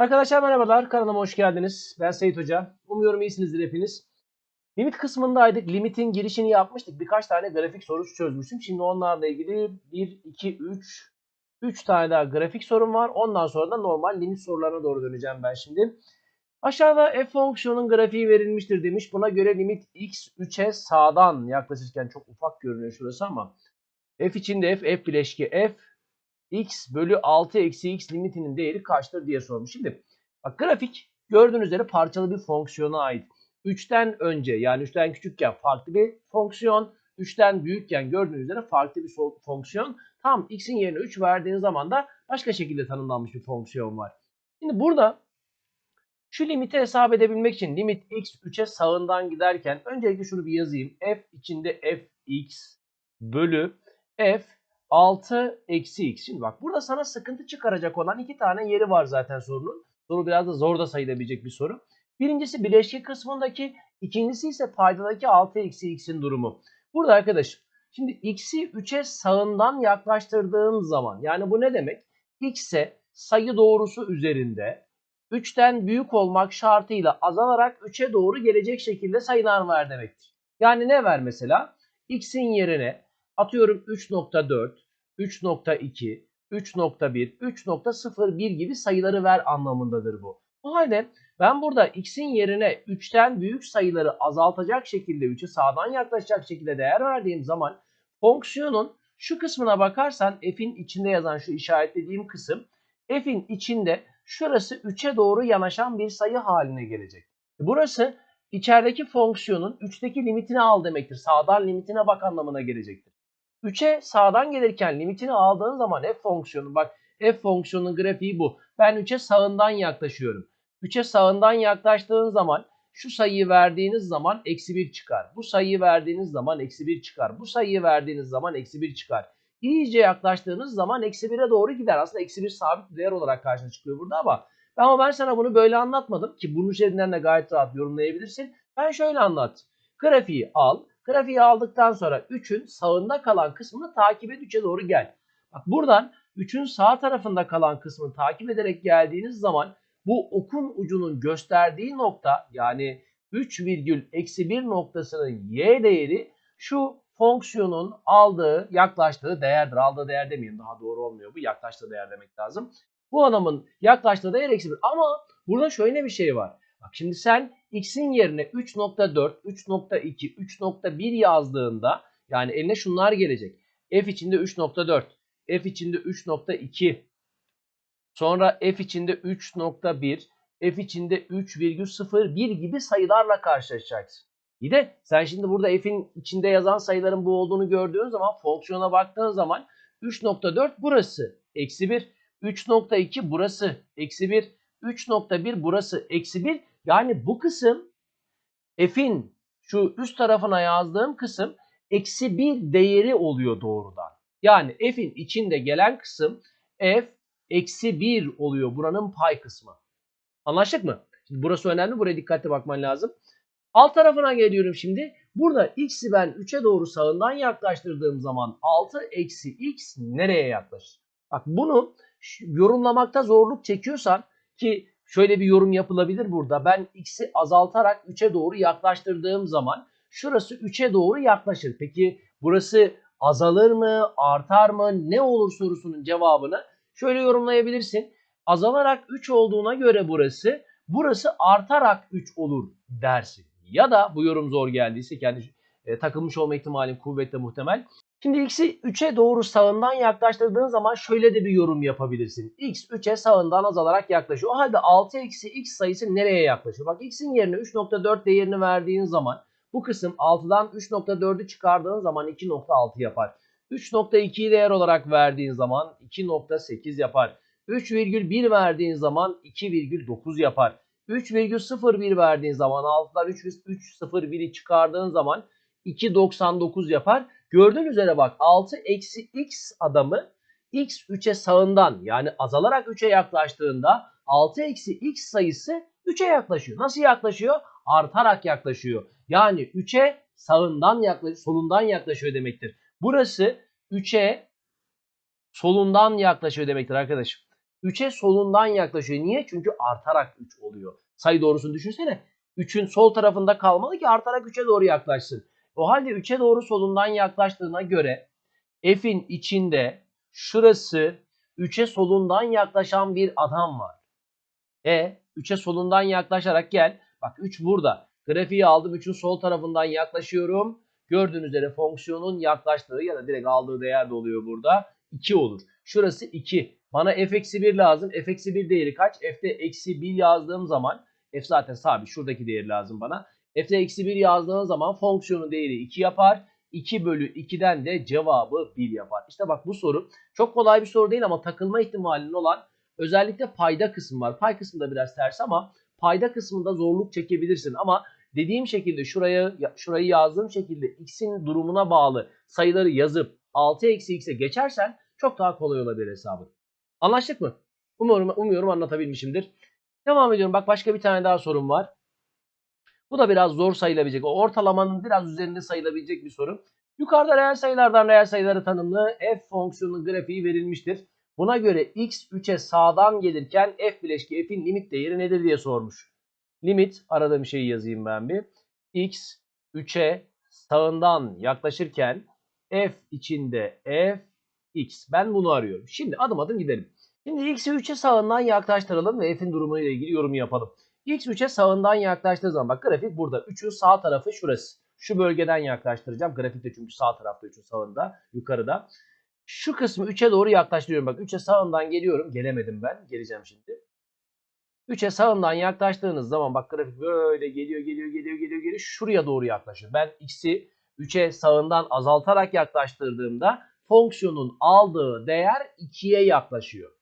Arkadaşlar merhabalar. Kanalıma hoş geldiniz. Ben Seyit Hoca. Umuyorum iyisinizdir hepiniz. Limit kısmındaydık. Limitin girişini yapmıştık. Birkaç tane grafik sorusu çözmüştüm. Şimdi onlarla ilgili 1, 2, 3, 3 tane daha grafik sorum var. Ondan sonra da normal limit sorularına doğru döneceğim ben şimdi. Aşağıda f fonksiyonun grafiği verilmiştir demiş. Buna göre limit x 3'e sağdan yaklaşırken çok ufak görünüyor şurası ama f içinde f, f bileşki f x bölü 6 eksi x limitinin değeri kaçtır diye sormuş. Şimdi bak grafik gördüğünüz üzere parçalı bir fonksiyona ait. 3'ten önce yani 3'ten küçükken farklı bir fonksiyon. 3'ten büyükken gördüğünüz üzere farklı bir fonksiyon. Tam x'in yerine 3 verdiğiniz zaman da başka şekilde tanımlanmış bir fonksiyon var. Şimdi burada şu limiti hesap edebilmek için limit x 3'e sağından giderken öncelikle şunu bir yazayım. f içinde fx bölü f 6 eksi x. Şimdi bak burada sana sıkıntı çıkaracak olan iki tane yeri var zaten sorunun. Soru biraz da zor da sayılabilecek bir soru. Birincisi bileşki kısmındaki, ikincisi ise paydadaki 6 eksi x'in durumu. Burada arkadaşım şimdi x'i 3'e sağından yaklaştırdığım zaman yani bu ne demek? x'e sayı doğrusu üzerinde 3'ten büyük olmak şartıyla azalarak 3'e doğru gelecek şekilde sayılar ver demektir. Yani ne ver mesela? x'in yerine atıyorum 3.4, 3.2, 3.1, 3.01 gibi sayıları ver anlamındadır bu. O halde ben burada x'in yerine 3'ten büyük sayıları azaltacak şekilde 3'ü sağdan yaklaşacak şekilde değer verdiğim zaman fonksiyonun şu kısmına bakarsan f'in içinde yazan şu işaretlediğim kısım f'in içinde şurası 3'e doğru yanaşan bir sayı haline gelecek. Burası içerideki fonksiyonun 3'teki limitini al demektir. Sağdan limitine bak anlamına gelecektir. 3'e sağdan gelirken limitini aldığın zaman f fonksiyonu bak f fonksiyonunun grafiği bu. Ben 3'e sağından yaklaşıyorum. 3'e sağından yaklaştığın zaman şu sayıyı verdiğiniz zaman eksi 1 çıkar. Bu sayıyı verdiğiniz zaman eksi 1 çıkar. Bu sayıyı verdiğiniz zaman eksi 1 çıkar. İyice yaklaştığınız zaman eksi 1'e doğru gider. Aslında eksi 1 sabit değer olarak karşına çıkıyor burada ama ama ben sana bunu böyle anlatmadım ki bunun üzerinden de gayet rahat yorumlayabilirsin. Ben şöyle anlat. Grafiği al. Grafiği aldıktan sonra 3'ün sağında kalan kısmını takip et 3'e doğru gel. Bak buradan 3'ün sağ tarafında kalan kısmını takip ederek geldiğiniz zaman bu okun ucunun gösterdiği nokta yani 3 virgül eksi 1 noktasının y değeri şu fonksiyonun aldığı yaklaştığı değerdir. Aldığı değer demeyelim daha doğru olmuyor bu yaklaştığı değer demek lazım. Bu adamın yaklaştığı değer eksi 1 ama burada şöyle bir şey var. Bak şimdi sen x'in yerine 3.4, 3.2, 3.1 yazdığında yani eline şunlar gelecek. f içinde 3.4, f içinde 3.2, sonra f içinde 3.1, f içinde 3,01 gibi sayılarla karşılaşacaksın. Bir de sen şimdi burada f'in içinde yazan sayıların bu olduğunu gördüğün zaman fonksiyona baktığın zaman 3.4 burası eksi 1, 3.2 burası eksi 1, 3.1 burası eksi 1 yani bu kısım f'in şu üst tarafına yazdığım kısım eksi 1 değeri oluyor doğrudan. Yani f'in içinde gelen kısım f eksi 1 oluyor buranın pay kısmı. Anlaştık mı? Şimdi burası önemli. Buraya dikkatli bakman lazım. Alt tarafına geliyorum şimdi. Burada x'i ben 3'e doğru sağından yaklaştırdığım zaman 6 eksi x nereye yaklaşır? Bak bunu yorumlamakta zorluk çekiyorsan ki şöyle bir yorum yapılabilir burada. Ben x'i azaltarak 3'e doğru yaklaştırdığım zaman şurası 3'e doğru yaklaşır. Peki burası azalır mı, artar mı, ne olur sorusunun cevabını şöyle yorumlayabilirsin. Azalarak 3 olduğuna göre burası, burası artarak 3 olur dersin. Ya da bu yorum zor geldiyse kendi e, takılmış olma ihtimalim kuvvetle muhtemel. Şimdi x'i 3'e doğru sağından yaklaştırdığın zaman şöyle de bir yorum yapabilirsin. x 3'e sağından azalarak yaklaşıyor. O halde 6 eksi x sayısı nereye yaklaşıyor? Bak x'in yerine 3.4 değerini verdiğin zaman bu kısım 6'dan 3.4'ü çıkardığın zaman 2.6 yapar. 3.2'yi değer olarak verdiğin zaman 2.8 yapar. 3,1 verdiğin zaman 2,9 yapar. 3,01 verdiğin zaman 6'dan 3,01'i çıkardığın zaman 2,99 yapar. Gördüğün üzere bak 6 eksi x adamı x 3'e sağından yani azalarak 3'e yaklaştığında 6 eksi x sayısı 3'e yaklaşıyor. Nasıl yaklaşıyor? Artarak yaklaşıyor. Yani 3'e sağından yaklaşıyor, solundan yaklaşıyor demektir. Burası 3'e solundan yaklaşıyor demektir arkadaşım. 3'e solundan yaklaşıyor. Niye? Çünkü artarak 3 oluyor. Sayı doğrusunu düşünsene. 3'ün sol tarafında kalmalı ki artarak 3'e doğru yaklaşsın. O halde 3'e doğru solundan yaklaştığına göre f'in içinde şurası 3'e solundan yaklaşan bir adam var. E 3'e solundan yaklaşarak gel. Bak 3 burada. Grafiği aldım. 3'ün sol tarafından yaklaşıyorum. Gördüğünüz üzere fonksiyonun yaklaştığı ya da direkt aldığı değer de oluyor burada. 2 olur. Şurası 2. Bana f eksi 1 lazım. f eksi 1 değeri kaç? f'de eksi 1 yazdığım zaman f zaten sabit. Şuradaki değeri lazım bana. F'de eksi 1 yazdığım zaman fonksiyonun değeri 2 yapar. 2 bölü 2'den de cevabı 1 yapar. İşte bak bu soru çok kolay bir soru değil ama takılma ihtimalinin olan özellikle payda kısmı var. Pay kısmında biraz ters ama payda kısmında zorluk çekebilirsin ama dediğim şekilde şuraya şurayı yazdığım şekilde x'in durumuna bağlı sayıları yazıp 6 eksi x'e geçersen çok daha kolay olabilir hesabı. Anlaştık mı? Umuyorum, umuyorum anlatabilmişimdir. Devam ediyorum. Bak başka bir tane daha sorum var. Bu da biraz zor sayılabilecek. O ortalamanın biraz üzerinde sayılabilecek bir soru. Yukarıda reel sayılardan reel sayıları tanımlı f fonksiyonunun grafiği verilmiştir. Buna göre x 3'e sağdan gelirken f bileşki f'in limit değeri nedir diye sormuş. Limit aradığım şeyi yazayım ben bir. x 3'e sağından yaklaşırken f içinde f x. Ben bunu arıyorum. Şimdi adım adım gidelim. Şimdi x'i 3'e sağından yaklaştıralım ve f'in durumuyla ilgili yorum yapalım. X 3'e sağından yaklaştığı zaman bak grafik burada. 3'ün sağ tarafı şurası. Şu bölgeden yaklaştıracağım. Grafikte çünkü sağ tarafta 3'ün sağında yukarıda. Şu kısmı 3'e doğru yaklaştırıyorum. Bak 3'e sağından geliyorum. Gelemedim ben. Geleceğim şimdi. 3'e sağından yaklaştığınız zaman bak grafik böyle geliyor geliyor geliyor geliyor geliyor. Şuraya doğru yaklaşıyor. Ben x'i 3'e sağından azaltarak yaklaştırdığımda fonksiyonun aldığı değer 2'ye yaklaşıyor.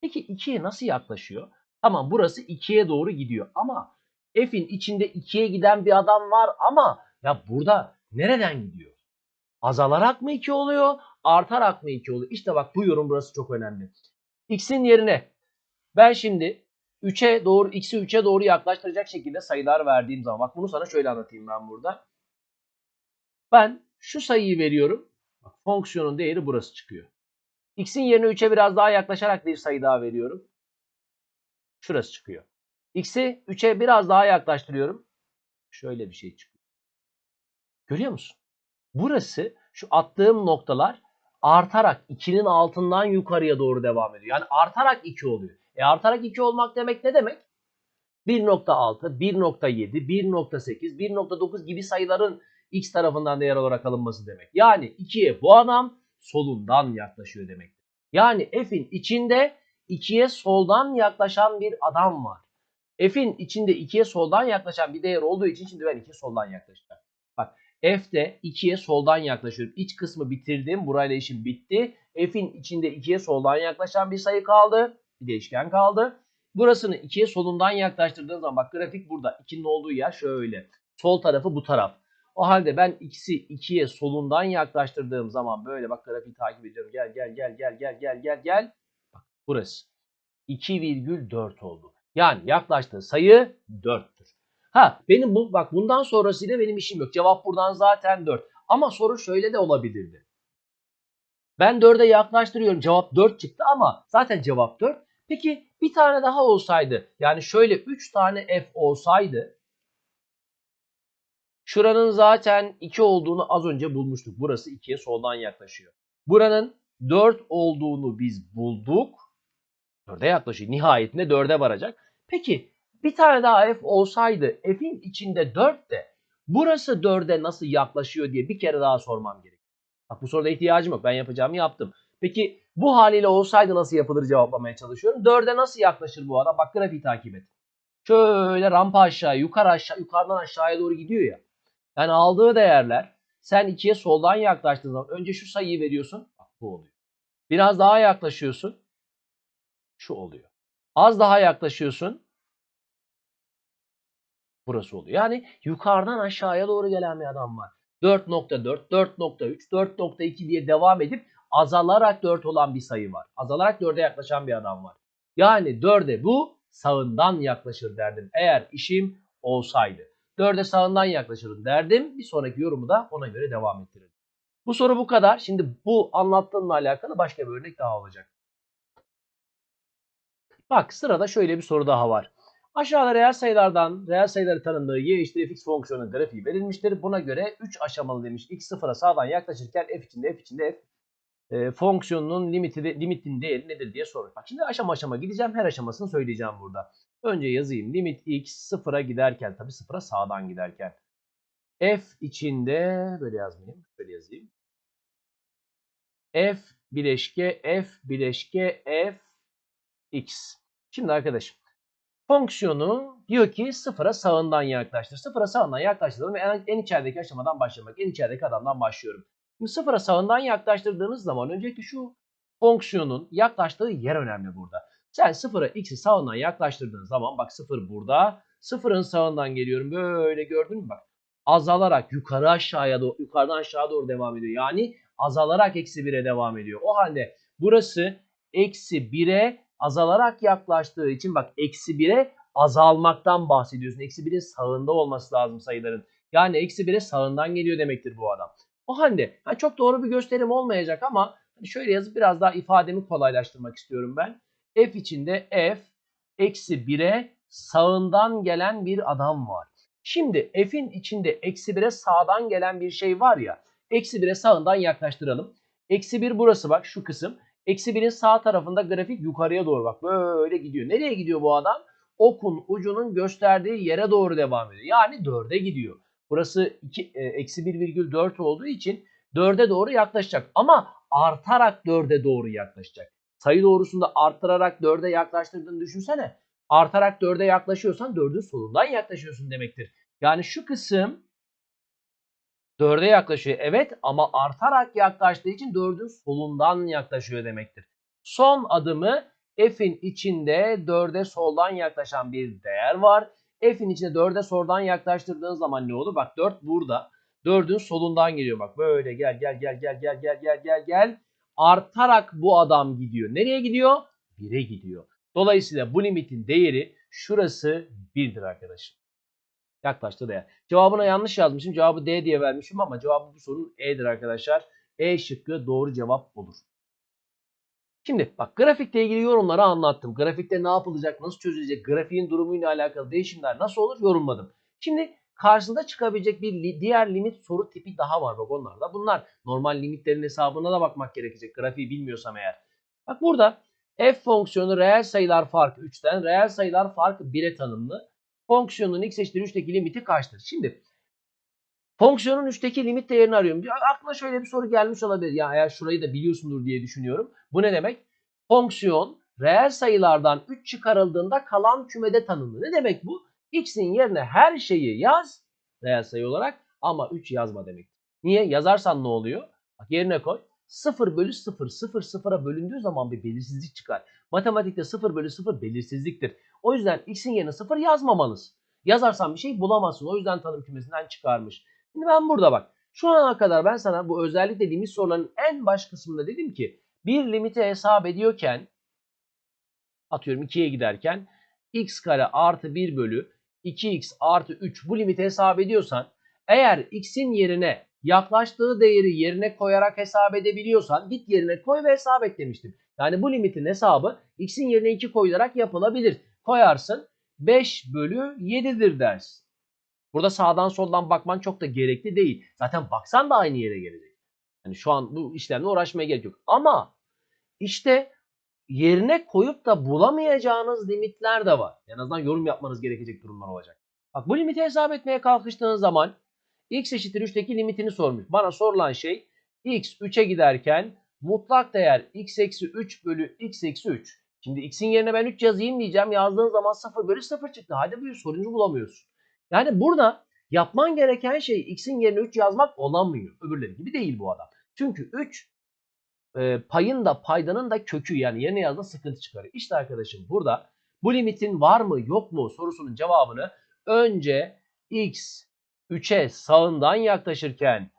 Peki 2'ye nasıl yaklaşıyor? Tamam burası 2'ye doğru gidiyor ama f'in içinde 2'ye giden bir adam var ama ya burada nereden gidiyor? Azalarak mı 2 oluyor? Artarak mı 2 oluyor? İşte bak bu yorum burası çok önemli. X'in yerine ben şimdi 3'e doğru x'i 3'e doğru yaklaştıracak şekilde sayılar verdiğim zaman bak bunu sana şöyle anlatayım ben burada. Ben şu sayıyı veriyorum. Bak, fonksiyonun değeri burası çıkıyor. X'in yerine 3'e biraz daha yaklaşarak bir sayı daha veriyorum. Şurası çıkıyor. X'i 3'e biraz daha yaklaştırıyorum. Şöyle bir şey çıkıyor. Görüyor musun? Burası şu attığım noktalar artarak 2'nin altından yukarıya doğru devam ediyor. Yani artarak 2 oluyor. E artarak 2 olmak demek ne demek? 1.6, 1.7, 1.8, 1.9 gibi sayıların x tarafından değer olarak alınması demek. Yani 2'ye bu adam solundan yaklaşıyor demek. Yani f'in içinde 2'ye soldan yaklaşan bir adam var. F'in içinde 2'ye soldan yaklaşan bir değer olduğu için şimdi ben 2'ye soldan yaklaşacağım. Bak F'de 2'ye soldan yaklaşıyorum. İç kısmı bitirdim. Burayla işim bitti. F'in içinde 2'ye soldan yaklaşan bir sayı kaldı. Bir değişken kaldı. Burasını 2'ye solundan yaklaştırdığım zaman bak grafik burada. 2'nin olduğu yer şöyle. Sol tarafı bu taraf. O halde ben x'i 2'ye solundan yaklaştırdığım zaman böyle bak grafiği takip ediyorum. Gel gel gel gel gel gel gel gel. Burası. 2,4 oldu. Yani yaklaştığı sayı 4'tür. Ha benim bu bak bundan sonrasıyla benim işim yok. Cevap buradan zaten 4. Ama soru şöyle de olabilirdi. Ben 4'e yaklaştırıyorum. Cevap 4 çıktı ama zaten cevap 4. Peki bir tane daha olsaydı yani şöyle 3 tane f olsaydı şuranın zaten 2 olduğunu az önce bulmuştuk. Burası 2'ye soldan yaklaşıyor. Buranın 4 olduğunu biz bulduk. 4'e yaklaşıyor. Nihayetinde 4'e varacak. Peki bir tane daha f olsaydı f'in içinde 4 de burası 4'e nasıl yaklaşıyor diye bir kere daha sormam gerek. Bak bu soruda ihtiyacım yok. Ben yapacağımı yaptım. Peki bu haliyle olsaydı nasıl yapılır cevaplamaya çalışıyorum. 4'e nasıl yaklaşır bu adam? Bak grafiği takip et. Şöyle rampa aşağı, yukarı aşağı, yukarıdan aşağıya doğru gidiyor ya. Yani aldığı değerler sen 2'ye soldan yaklaştığın zaman önce şu sayıyı veriyorsun. Bak bu oluyor. Biraz daha yaklaşıyorsun. Şu oluyor. Az daha yaklaşıyorsun. Burası oluyor. Yani yukarıdan aşağıya doğru gelen bir adam var. 4.4, 4.3, 4.2 diye devam edip azalarak 4 olan bir sayı var. Azalarak 4'e yaklaşan bir adam var. Yani 4'e bu sağından yaklaşır derdim eğer işim olsaydı. 4'e sağından yaklaşırım derdim. Bir sonraki yorumu da ona göre devam ettirirdim. Bu soru bu kadar. Şimdi bu anlattığımla alakalı başka bir örnek daha olacak. Bak sırada şöyle bir soru daha var. Aşağıda reel sayılardan reel sayıları tanımlı y eşittir fx fonksiyonun grafiği verilmiştir. Buna göre 3 aşamalı demiş. x sıfıra sağdan yaklaşırken f içinde f içinde f e, fonksiyonunun limiti de, limitin değeri nedir diye soruyor. Bak şimdi aşama aşama gideceğim. Her aşamasını söyleyeceğim burada. Önce yazayım. Limit x sıfıra giderken tabi sıfıra sağdan giderken. f içinde böyle yazmayayım. Böyle yazayım. f bileşke f bileşke f x. Şimdi arkadaşım fonksiyonu diyor ki sıfıra sağından yaklaştır. Sıfıra sağından yaklaştıralım ve en, en içerideki aşamadan başlamak. En içerideki adamdan başlıyorum. Şimdi sıfıra sağından yaklaştırdığınız zaman öncelikle şu fonksiyonun yaklaştığı yer önemli burada. Sen sıfıra x'i sağından yaklaştırdığın zaman bak sıfır burada. Sıfırın sağından geliyorum. Böyle gördün mü bak. Azalarak yukarı aşağıya doğru, yukarıdan aşağı doğru devam ediyor. Yani azalarak eksi 1'e devam ediyor. O halde burası eksi 1'e azalarak yaklaştığı için bak eksi 1'e azalmaktan bahsediyorsun. Eksi 1'in sağında olması lazım sayıların. Yani eksi 1'e sağından geliyor demektir bu adam. O halde yani çok doğru bir gösterim olmayacak ama hani şöyle yazıp biraz daha ifademi kolaylaştırmak istiyorum ben. F içinde f eksi 1'e sağından gelen bir adam var. Şimdi f'in içinde eksi 1'e sağdan gelen bir şey var ya. Eksi 1'e sağından yaklaştıralım. Eksi 1 burası bak şu kısım. Eksi 1'in sağ tarafında grafik yukarıya doğru bak böyle gidiyor. Nereye gidiyor bu adam? Okun ucunun gösterdiği yere doğru devam ediyor. Yani 4'e gidiyor. Burası 2, e, eksi 1,4 olduğu için 4'e doğru yaklaşacak. Ama artarak 4'e doğru yaklaşacak. Sayı doğrusunda arttırarak 4'e yaklaştırdığını düşünsene. Artarak 4'e yaklaşıyorsan 4'ün solundan yaklaşıyorsun demektir. Yani şu kısım 4'e yaklaşıyor. Evet ama artarak yaklaştığı için 4'ün solundan yaklaşıyor demektir. Son adımı f'in içinde 4'e soldan yaklaşan bir değer var. F'in içine 4'e soldan yaklaştırdığın zaman ne olur? Bak 4 burada. 4'ün solundan geliyor bak. Böyle gel gel gel gel gel gel gel gel gel. Artarak bu adam gidiyor. Nereye gidiyor? 1'e gidiyor. Dolayısıyla bu limitin değeri şurası 1'dir arkadaşım. Yaklaştı değer. Cevabına yanlış yazmışım. Cevabı D diye vermişim ama cevabı bu sorunun E'dir arkadaşlar. E şıkkı doğru cevap olur. Şimdi bak grafikle ilgili yorumları anlattım. Grafikte ne yapılacak, nasıl çözülecek, grafiğin durumuyla alakalı değişimler nasıl olur yorumladım. Şimdi karşında çıkabilecek bir li diğer limit soru tipi daha var bak onlarda. Bunlar normal limitlerin hesabına da bakmak gerekecek grafiği bilmiyorsam eğer. Bak burada f fonksiyonu reel sayılar farkı 3'ten reel sayılar farkı 1'e tanımlı. Fonksiyonun x eşittir 3'teki limiti kaçtır? Şimdi fonksiyonun 3'teki limit değerini arıyorum. Aklına şöyle bir soru gelmiş olabilir. Ya eğer şurayı da biliyorsundur diye düşünüyorum. Bu ne demek? Fonksiyon reel sayılardan 3 çıkarıldığında kalan kümede tanımlı. Ne demek bu? X'in yerine her şeyi yaz reel sayı olarak ama 3 yazma demek. Niye? Yazarsan ne oluyor? Bak yerine koy. 0 bölü 0, 0 sıfıra bölündüğü zaman bir belirsizlik çıkar. Matematikte 0 bölü 0 belirsizliktir. O yüzden x'in yerine 0 yazmamalısın. Yazarsan bir şey bulamazsın. O yüzden tanım kümesinden çıkarmış. Şimdi ben burada bak. Şu ana kadar ben sana bu özellikle limit sorularının en baş kısmında dedim ki bir limiti hesap ediyorken atıyorum 2'ye giderken x kare artı 1 bölü 2x artı 3 bu limiti hesap ediyorsan eğer x'in yerine yaklaştığı değeri yerine koyarak hesap edebiliyorsan git yerine koy ve hesap et demiştim. Yani bu limitin hesabı x'in yerine 2 koyularak yapılabilir. Koyarsın 5 bölü 7'dir dersin. Burada sağdan soldan bakman çok da gerekli değil. Zaten baksan da aynı yere gelecek. Yani şu an bu işlemle uğraşmaya gerek yok. Ama işte yerine koyup da bulamayacağınız limitler de var. En azından yorum yapmanız gerekecek durumlar olacak. Bak bu limiti hesap etmeye kalkıştığın zaman x eşittir 3'teki limitini sormuş. Bana sorulan şey x 3'e giderken mutlak değer x eksi 3 bölü x eksi 3. Şimdi x'in yerine ben 3 yazayım diyeceğim. Yazdığın zaman 0 bölü 0 çıktı. Hadi buyur sonucu bulamıyorsun. Yani burada yapman gereken şey x'in yerine 3 yazmak olamıyor. Öbürleri gibi değil bu adam. Çünkü 3 e, payın da paydanın da kökü yani yerine yazdığında sıkıntı çıkarıyor. İşte arkadaşım burada bu limitin var mı yok mu sorusunun cevabını önce x 3'e sağından yaklaşırken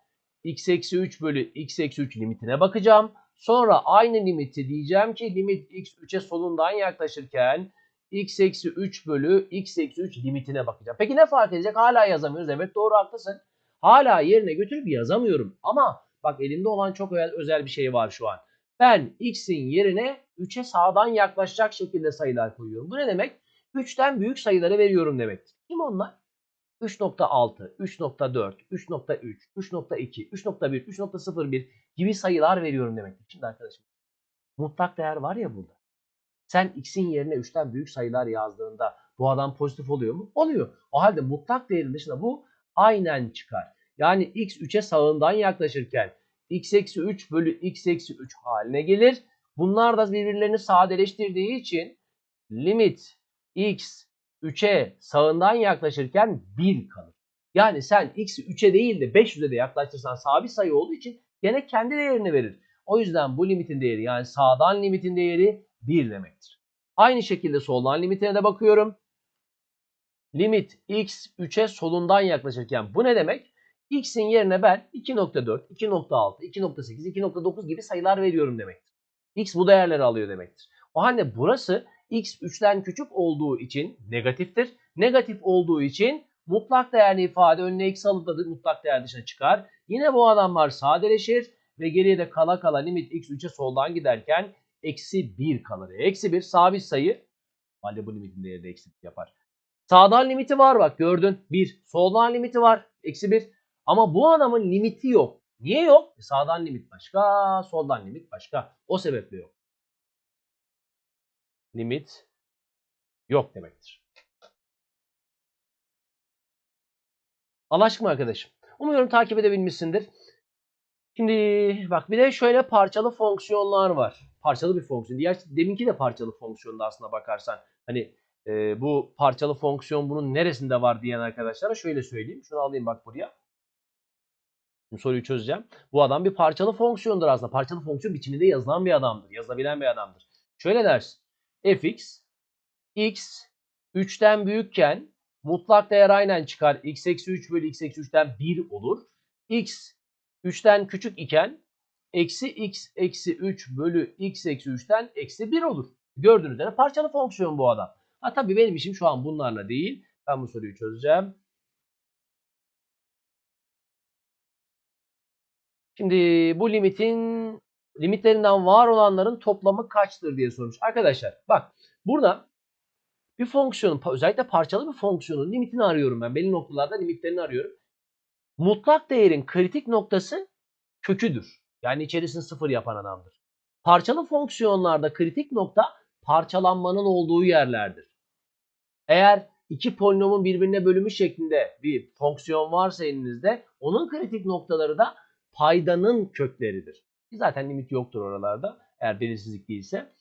x eksi 3 bölü x eksi 3 limitine bakacağım. Sonra aynı limiti diyeceğim ki limit x 3'e solundan yaklaşırken x eksi 3 bölü x eksi 3 limitine bakacağım. Peki ne fark edecek? Hala yazamıyoruz. Evet doğru haklısın. Hala yerine götürüp yazamıyorum. Ama bak elimde olan çok özel bir şey var şu an. Ben x'in yerine 3'e sağdan yaklaşacak şekilde sayılar koyuyorum. Bu ne demek? 3'ten büyük sayıları veriyorum demektir. Kim onlar? 3.6, 3.4, 3.3, 3.2, 3.1, 3.01 gibi sayılar veriyorum demektir. Şimdi arkadaşım mutlak değer var ya burada. Sen x'in yerine 3'ten büyük sayılar yazdığında bu adam pozitif oluyor mu? Oluyor. O halde mutlak değerin dışında bu aynen çıkar. Yani x 3'e sağından yaklaşırken x eksi 3 bölü x eksi 3 haline gelir. Bunlar da birbirlerini sadeleştirdiği için limit x 3'e sağından yaklaşırken 1 kalır. Yani sen x'i 3'e değil de 500'e de yaklaştırsan sabit sayı olduğu için gene kendi değerini verir. O yüzden bu limitin değeri yani sağdan limitin değeri 1 demektir. Aynı şekilde soldan limitine de bakıyorum. Limit x 3'e solundan yaklaşırken bu ne demek? x'in yerine ben 2.4, 2.6, 2.8, 2.9 gibi sayılar veriyorum demektir. x bu değerleri alıyor demektir. O halde burası x 3'ten küçük olduğu için negatiftir. Negatif olduğu için mutlak değerli ifade önüne x alıp da mutlak değer dışına çıkar. Yine bu adamlar sadeleşir ve geriye de kala kala limit x 3'e soldan giderken eksi 1 kalır. Eksi 1 sabit sayı. Halde bu limitin değeri de eksi 1 yapar. Sağdan limiti var bak gördün 1. Soldan limiti var eksi 1. Ama bu adamın limiti yok. Niye yok? E sağdan limit başka, soldan limit başka. O sebeple yok. Limit yok demektir. Anlaştık mı arkadaşım? Umuyorum takip edebilmişsindir. Şimdi bak bir de şöyle parçalı fonksiyonlar var. Parçalı bir fonksiyon. Diğer deminki de parçalı fonksiyonda aslına bakarsan. Hani e, bu parçalı fonksiyon bunun neresinde var diyen arkadaşlara şöyle söyleyeyim. Şunu alayım bak buraya. Şimdi soruyu çözeceğim. Bu adam bir parçalı fonksiyondur aslında. Parçalı fonksiyon biçiminde yazılan bir adamdır. Yazılabilen bir adamdır. Şöyle dersin. Fx x 3'ten büyükken mutlak değer aynen çıkar. x eksi 3 bölü x eksi 3'ten 1 olur. x 3'ten küçük iken eksi x eksi 3 bölü x eksi 3'ten eksi 1 olur. Gördüğünüz üzere parçalı fonksiyon bu adam. Ha tabii benim işim şu an bunlarla değil. Ben bu soruyu çözeceğim. Şimdi bu limitin limitlerinden var olanların toplamı kaçtır diye sormuş. Arkadaşlar bak burada bir fonksiyonun özellikle parçalı bir fonksiyonun limitini arıyorum ben. Belli noktalarda limitlerini arıyorum. Mutlak değerin kritik noktası köküdür. Yani içerisini sıfır yapan adamdır. Parçalı fonksiyonlarda kritik nokta parçalanmanın olduğu yerlerdir. Eğer iki polinomun birbirine bölümü şeklinde bir fonksiyon varsa elinizde onun kritik noktaları da paydanın kökleridir. Zaten limit yoktur oralarda eğer belirsizlik değilse.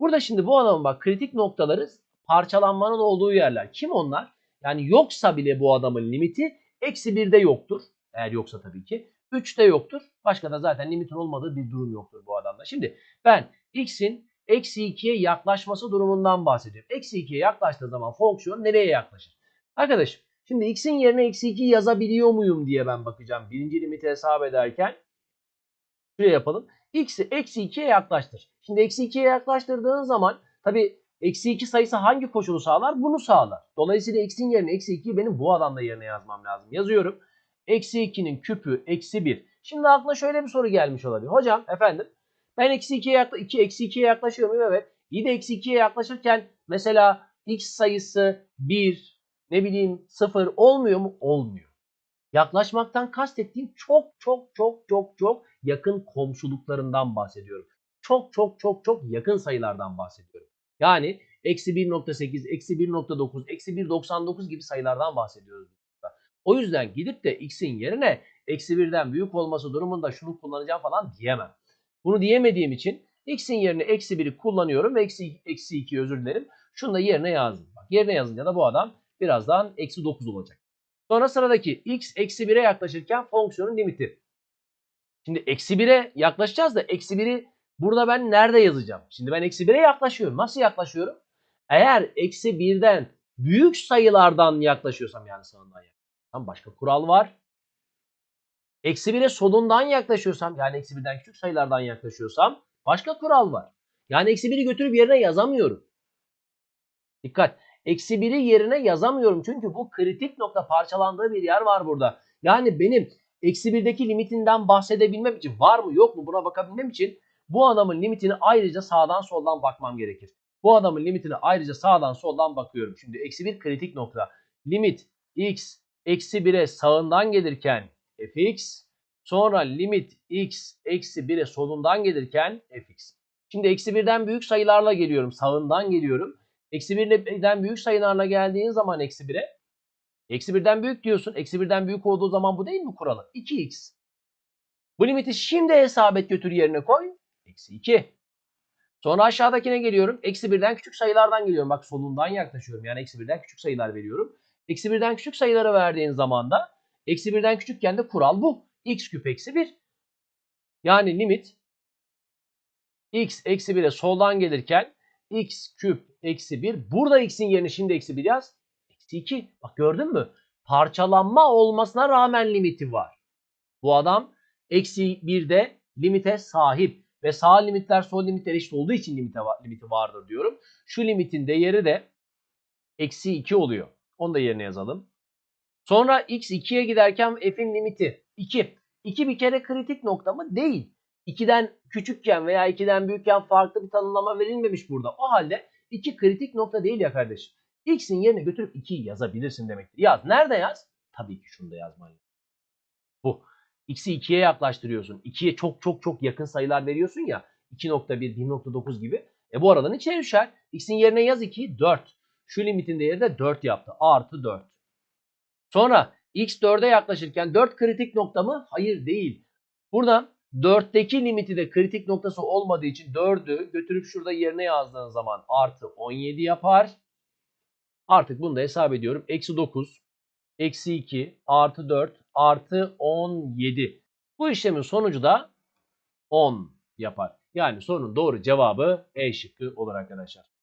Burada şimdi bu adamın bak kritik noktaları parçalanmanın olduğu yerler. Kim onlar? Yani yoksa bile bu adamın limiti eksi 1'de yoktur. Eğer yoksa tabii ki. 3'te yoktur. Başka da zaten limitin olmadığı bir durum yoktur bu adamda. Şimdi ben x'in eksi 2'ye yaklaşması durumundan bahsediyorum. Eksi 2'ye yaklaştığı zaman fonksiyon nereye yaklaşır? Arkadaşım şimdi x'in yerine eksi 2 yazabiliyor muyum diye ben bakacağım. Birinci limiti hesap ederken. Şuraya yapalım. x'i eksi 2'ye yaklaştır. Şimdi eksi 2'ye yaklaştırdığın zaman tabii eksi 2 sayısı hangi koşulu sağlar? Bunu sağlar. Dolayısıyla x'in yerine eksi 2'yi benim bu adamda yerine yazmam lazım. Yazıyorum. Eksi 2'nin küpü eksi 1. Şimdi aklına şöyle bir soru gelmiş olabilir. Hocam efendim ben eksi 2'ye yakla 2 eksi 2'ye yaklaşıyorum. Evet. İyi de eksi 2'ye yaklaşırken mesela x sayısı 1 ne bileyim 0 olmuyor mu? Olmuyor. Yaklaşmaktan kastettiğim çok çok çok çok çok yakın komşuluklarından bahsediyorum. Çok çok çok çok yakın sayılardan bahsediyorum. Yani eksi 1.8, eksi 1.9, eksi 1.99 gibi sayılardan bahsediyoruz. O yüzden gidip de x'in yerine eksi 1'den büyük olması durumunda şunu kullanacağım falan diyemem. Bunu diyemediğim için x'in yerine eksi 1'i kullanıyorum ve eksi, eksi 2'yi özür dilerim. Şunu da yerine yazdım. Bak, yerine yazınca da bu adam birazdan eksi 9 olacak. Sonra sıradaki x eksi 1'e yaklaşırken fonksiyonun limiti. Şimdi eksi 1'e yaklaşacağız da eksi 1'i burada ben nerede yazacağım? Şimdi ben eksi 1'e yaklaşıyorum. Nasıl yaklaşıyorum? Eğer eksi 1'den büyük sayılardan yaklaşıyorsam yani sağından yaklaşıyorsam başka kural var. Eksi 1'e solundan yaklaşıyorsam yani eksi 1'den küçük sayılardan yaklaşıyorsam başka kural var. Yani eksi 1'i götürüp yerine yazamıyorum. Dikkat. Eksi 1'i yerine yazamıyorum. Çünkü bu kritik nokta parçalandığı bir yer var burada. Yani benim eksi 1'deki limitinden bahsedebilmem için var mı yok mu buna bakabilmem için bu adamın limitini ayrıca sağdan soldan bakmam gerekir. Bu adamın limitini ayrıca sağdan soldan bakıyorum. Şimdi eksi bir kritik nokta. Limit x eksi 1'e sağından gelirken fx sonra limit x eksi 1'e solundan gelirken fx. Şimdi eksi 1'den büyük sayılarla geliyorum. Sağından geliyorum. Eksi 1'den büyük sayılarla geldiğin zaman eksi 1'e eksi 1'den büyük diyorsun. Eksi 1'den büyük olduğu zaman bu değil mi kuralı? 2x. Bu limiti şimdi hesap et götür yerine koy. Eksi 2. Sonra aşağıdakine geliyorum. Eksi 1'den küçük sayılardan geliyorum. Bak solundan yaklaşıyorum. Yani eksi 1'den küçük sayılar veriyorum. Eksi 1'den küçük sayıları verdiğin zaman da eksi 1'den küçükken de kural bu. x küp eksi 1. Yani limit x eksi 1'e soldan gelirken x küp eksi 1. Burada x'in yerine şimdi eksi 1 yaz. Eksi 2. Bak gördün mü? Parçalanma olmasına rağmen limiti var. Bu adam eksi 1'de limite sahip. Ve sağ limitler sol limitler eşit olduğu için limite, limiti vardır diyorum. Şu limitin değeri de eksi 2 oluyor. Onu da yerine yazalım. Sonra x 2'ye giderken f'in limiti 2. 2 bir kere kritik nokta mı? Değil. 2'den küçükken veya 2'den büyükken farklı bir tanımlama verilmemiş burada. O halde 2 kritik nokta değil ya kardeşim. X'in yerine götürüp 2'yi yazabilirsin demektir. Yaz. Nerede yaz? Tabii ki şunu da yazman Bu. X'i 2'ye yaklaştırıyorsun. 2'ye çok çok çok yakın sayılar veriyorsun ya. 2.1, 1.9 gibi. E bu aradan içine düşer. X'in yerine yaz 2, 4. Şu limitin değeri de 4 yaptı. Artı 4. Sonra X 4'e yaklaşırken 4 kritik nokta mı? Hayır değil. Buradan 4'teki limiti de kritik noktası olmadığı için 4'ü götürüp şurada yerine yazdığın zaman artı 17 yapar. Artık bunu da hesap ediyorum. Eksi 9, eksi 2, artı 4, artı 17. Bu işlemin sonucu da 10 yapar. Yani sorunun doğru cevabı E şıkkı olur arkadaşlar.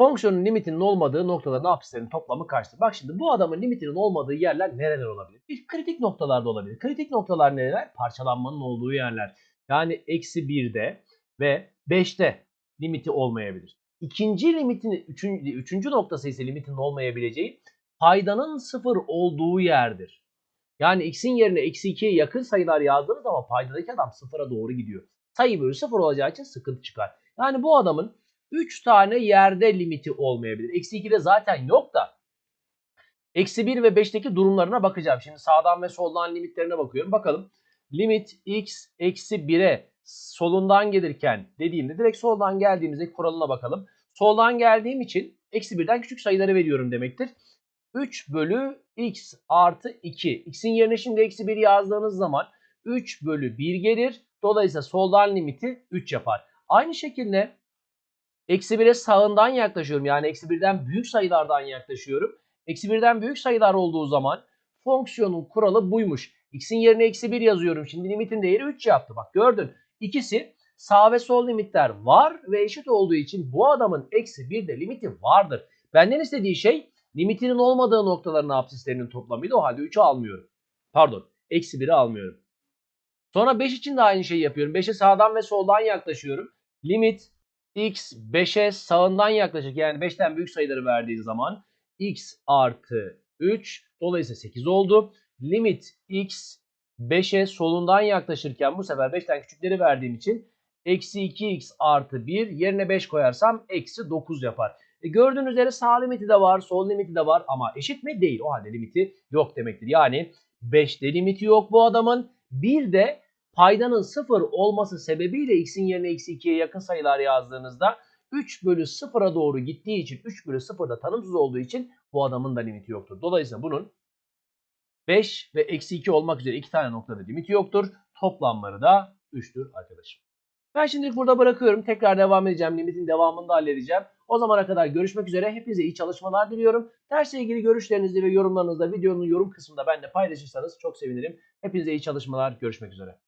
Fonksiyonun limitinin olmadığı noktaların apsislerin toplamı kaçtır? Bak şimdi bu adamın limitinin olmadığı yerler nereler olabilir? Bir kritik noktalarda olabilir. Kritik noktalar nereler? Parçalanmanın olduğu yerler. Yani eksi 1'de ve 5'te limiti olmayabilir. İkinci limitin, üçüncü, üçüncü noktası ise limitin olmayabileceği paydanın sıfır olduğu yerdir. Yani x'in yerine eksi 2'ye yakın sayılar yazdığınız zaman paydadaki adam sıfıra doğru gidiyor. Sayı bölü sıfır olacağı için sıkıntı çıkar. Yani bu adamın 3 tane yerde limiti olmayabilir. Eksi 2'de zaten yok da. Eksi 1 ve 5'teki durumlarına bakacağım. Şimdi sağdan ve soldan limitlerine bakıyorum. Bakalım. Limit x eksi 1'e solundan gelirken dediğimde direkt soldan geldiğimizde kuralına bakalım. Soldan geldiğim için eksi 1'den küçük sayıları veriyorum demektir. 3 bölü x artı 2. X'in yerine şimdi eksi 1 yazdığınız zaman 3 bölü 1 gelir. Dolayısıyla soldan limiti 3 yapar. Aynı şekilde eksi 1'e sağından yaklaşıyorum. Yani eksi 1'den büyük sayılardan yaklaşıyorum. Eksi 1'den büyük sayılar olduğu zaman fonksiyonun kuralı buymuş. X'in yerine eksi 1 yazıyorum. Şimdi limitin değeri 3 yaptı. Bak gördün. İkisi sağ ve sol limitler var ve eşit olduğu için bu adamın eksi 1 de limiti vardır. Benden istediği şey limitinin olmadığı noktaların absislerinin toplamıydı. O halde 3'ü almıyorum. Pardon. Eksi 1'i almıyorum. Sonra 5 için de aynı şeyi yapıyorum. 5'e sağdan ve soldan yaklaşıyorum. Limit x 5'e sağından yaklaşık yani 5'ten büyük sayıları verdiğin zaman x artı 3 dolayısıyla 8 oldu. Limit x 5'e solundan yaklaşırken bu sefer 5'ten küçükleri verdiğim için eksi 2x artı 1 yerine 5 koyarsam eksi 9 yapar. E gördüğünüz üzere sağ limiti de var, sol limiti de var ama eşit mi? Değil. O halde limiti yok demektir. Yani 5'te limiti yok bu adamın. Bir de paydanın 0 olması sebebiyle x'in yerine eksi 2'ye yakın sayılar yazdığınızda 3 bölü 0'a doğru gittiği için 3 bölü 0 da tanımsız olduğu için bu adamın da limiti yoktur. Dolayısıyla bunun 5 ve eksi 2 olmak üzere iki tane noktada limiti yoktur. Toplamları da 3'tür arkadaşım. Ben şimdilik burada bırakıyorum. Tekrar devam edeceğim. Limitin devamını da halledeceğim. O zamana kadar görüşmek üzere. Hepinize iyi çalışmalar diliyorum. Dersle ilgili görüşlerinizi ve yorumlarınızı da videonun yorum kısmında benimle paylaşırsanız çok sevinirim. Hepinize iyi çalışmalar. Görüşmek üzere.